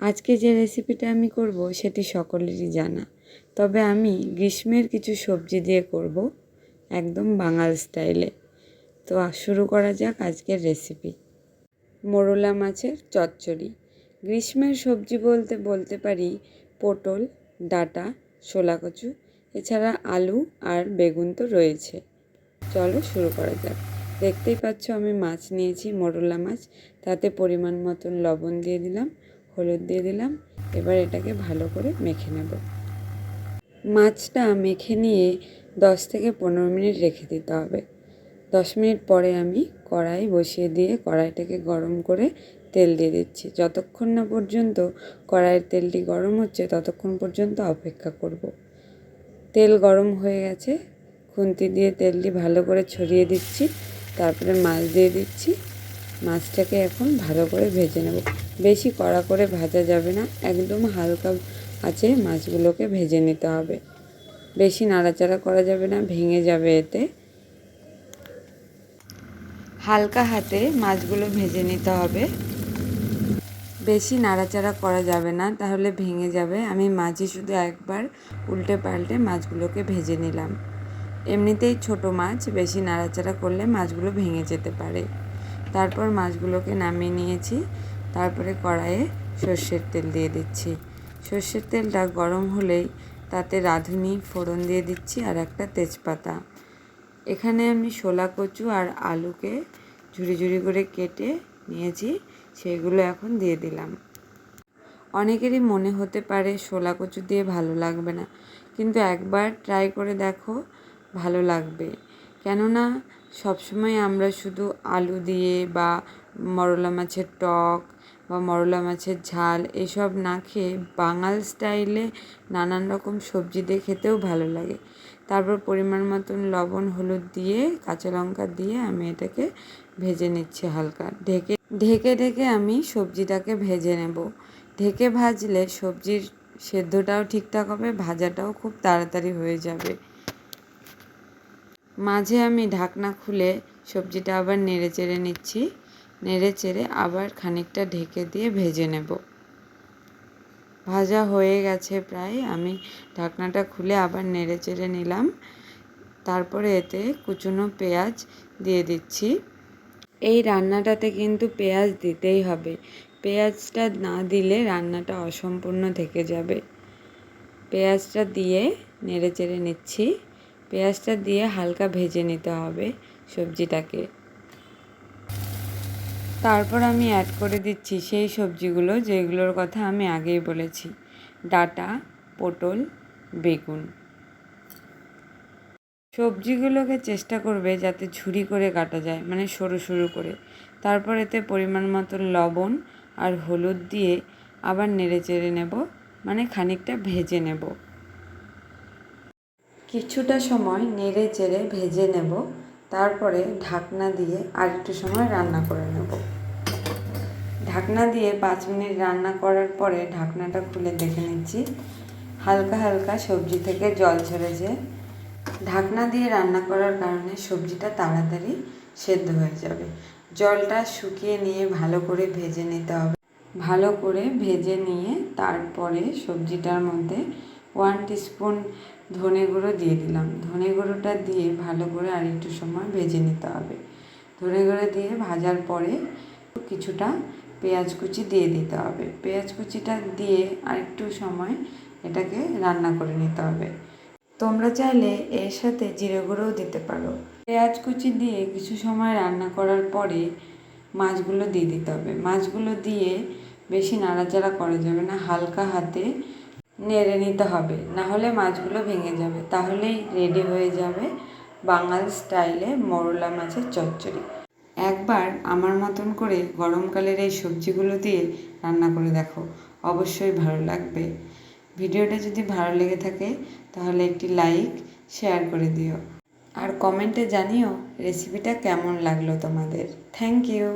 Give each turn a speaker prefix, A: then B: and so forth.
A: আজকে যে রেসিপিটা আমি করব সেটি সকলেরই জানা। তবে আমি গ্রীষ্মের কিছু সবজি দিয়ে করব একদম বাঙাল স্টাইলে তো শুরু করা যাক আজকের রেসিপি মোরলা মাছের চচ্চড়ি। গ্রীষ্মের সবজি বলতে বলতে পারি পটল, ডাঁটা শোলা কচু এছাড়া আলু আর বেগুন তো রয়েছে। চলো শুরু করা যাক। দেখতেই পাচ্ছ আমি মাছ নিয়েছি, মোরলা মাছ। তাতে পরিমাণ মতন লবণ দিয়ে দিলাম। হলুদ দিয়ে দিলাম। এবার এটাকে ভালো করে মেখে নেব। মাছটা মেখে নিয়ে দশ থেকে পনেরো মিনিট রেখে দিতে হবে। দশ মিনিট পরে আমি কড়াই বসিয়ে দিয়ে কড়াইটাকে গরম করে তেল দিয়ে দিচ্ছি। যতক্ষণ না পর্যন্ত কড়াইয়ের তেলটি গরম হচ্ছে, ততক্ষণ পর্যন্ত অপেক্ষা করব। তেল গরম হয়ে গেছে। খুন্তি দিয়ে তেলটি ভালো করে ছড়িয়ে দিচ্ছি। তারপরে মাছ দিয়ে দিচ্ছি। মাছটাকে এখন ভালো করে ভেজে নেব। বেশি কড়া করে ভাজা যাবে না, একদম হালকা আছে মাছগুলোকে ভেজে নিতে হবে। বেশি নাড়াচাড়া করা যাবে না, ভেঙে যাবে এতে। হালকা হাতে মাছগুলো ভেজে নিতে হবে। বেশি নাড়াচাড়া করা যাবে না, তাহলে ভেঙে যাবে। আমি মাঝে শুধু একবার উল্টে পাল্টে মাছগুলোকে ভেজে নিলাম। এমনিতেই ছোট মাছ, বেশি নাড়াচাড়া করলে মাছগুলো ভেঙে যেতে পারে। তারপর মাছগুলোকে নামিয়ে নিয়েছি। তারপরে কড়াইয়ে সর্ষের তেল দিয়ে দিচ্ছি। সর্ষের তেলটা গরম হলেই তাতে রাঁধুনি, ফোড়ন দিয়ে দিচ্ছি আর একটা তেজপাতা। এখানে আমি শোলা কচু আর আলুকে ঝুড়ি ঝুড়ি করে কেটে নিয়েছি, সেগুলো এখন দিয়ে দিলাম। অনেকেরই মনে হতে পারে শোলা কচু দিয়ে ভালো লাগবে না, কিন্তু একবার ট্রাই করে দেখো, ভালো লাগবে। কেননা সবসময় আমরা শুধু আলু দিয়ে বা মরলা মাছের টক বা মরলা মাছের ঝাল এসব না খেয়ে বাঙাল স্টাইলে নানান রকম সবজি দিয়ে খেতেও ভালো লাগে। তারপর পরিমাণ মতন লবণ, হলুদ দিয়ে, কাঁচা লঙ্কা দিয়ে আমি এটাকে ভেজে নিচ্ছি হালকা। ঢেকে ঢেকে ঢেকে আমি সবজিটাকে ভেজে নেব। ঢেকে ভাজলে সবজির সেদ্ধটাও ঠিকঠাক হবে, ভাজাটাও খুব তাড়াতাড়ি হয়ে যাবে। মাঝে আমি ঢাকনা খুলে সবজিটা আবার নেড়ে চেড়ে নিচ্ছি। নেড়ে চেড়ে আবার খানিকটা ঢেকে দিয়ে ভেজে নেব। ভাজা হয়ে গেছে প্রায়। আমি ঢাকনাটা খুলে আবার নেড়ে চেড়ে নিলাম। তারপরে এতে কুচুনো পেঁয়াজ দিয়ে দিচ্ছি। এই রান্নাটাতে কিন্তু পেঁয়াজ দিতেই হবে। পেঁয়াজটা না দিলে রান্নাটা অসম্পূর্ণ থেকে যাবে। পেঁয়াজটা দিয়ে নেড়ে চেড়ে নিচ্ছি। পেঁয়াজটা দিয়ে হালকা ভেজে নিতে হবে সবজিটাকে। তারপর আমি অ্যাড করে দিচ্ছি সেই সবজিগুলো যেগুলোর কথা আমি আগেই বলেছি। ডাটা, পটল, বেগুন। সবজিগুলোকে চেষ্টা করবে যাতে ঝুরি করে কাটা যায় মানে সরু সরু করে। তারপর এতে পরিমাণ মতো লবণ আর হলুদ দিয়ে আবার নেড়ে চেড়ে নেব মানে খানিকটা ভেজে নেব। কিছুটা সময় নেড়ে চেড়ে ভেজে নেব, তারপরে ঢাকনা দিয়ে আর একটু সময় রান্না করে নেব। ঢাকনা দিয়ে পাঁচ মিনিট রান্না করার পরে ঢাকনাটা খুলে দেখে নিচ্ছি। হালকা হালকা সবজি থেকে জল ছেড়েছে ঢাকনা দিয়ে রান্না করার কারণে সবজিটা তাড়াতাড়ি সেদ্ধ হয়ে যাবে। জলটা শুকিয়ে নিয়ে ভালো করে ভেজে নিতে হবে। ভালো করে ভেজে নিয়ে তারপরে সবজিটার মধ্যে ওয়ান টিস্পুন ধনে গুঁড়ো দিয়ে দিলাম। ধনে গুঁড়োটা দিয়ে ভালো করে আর একটু সময় ভেজে নিতে হবে। ধনে গুঁড়ো দিয়ে ভাজার পরে কিছুটা পেঁয়াজ কুচি দিয়ে দিতে হবে। পেঁয়াজ কুচিটা দিয়ে আর একটু সময় এটাকে রান্না করে নিতে হবে। তোমরা চাইলে এর সাথে জিরে গুঁড়োও দিতে পারো। পেঁয়াজ কুচি দিয়ে কিছু সময় রান্না করার পরে মাছগুলো দিয়ে দিতে হবে। মাছগুলো দিয়ে বেশি নাড়াচাড়া করা যাবে না। হালকা হাতে নেড়ে নিতে হবে। না হলে মাছগুলো ভেঙে যাবে। তাহলেই রেডি হয়ে যাবে বাঙাল স্টাইলে মরলা মাছের চচ্চড়ি। একবার আমার মতন করে গরমকালের এই সবজিগুলো দিয়ে রান্না করে দেখো। অবশ্যই ভালো লাগবে। ভিডিওটা যদি ভালো লেগে থাকে, তাহলে একটি লাইক শেয়ার করে দিও। আর কমেন্টে জানিও রেসিপিটা কেমন লাগল তোমাদের। Thank you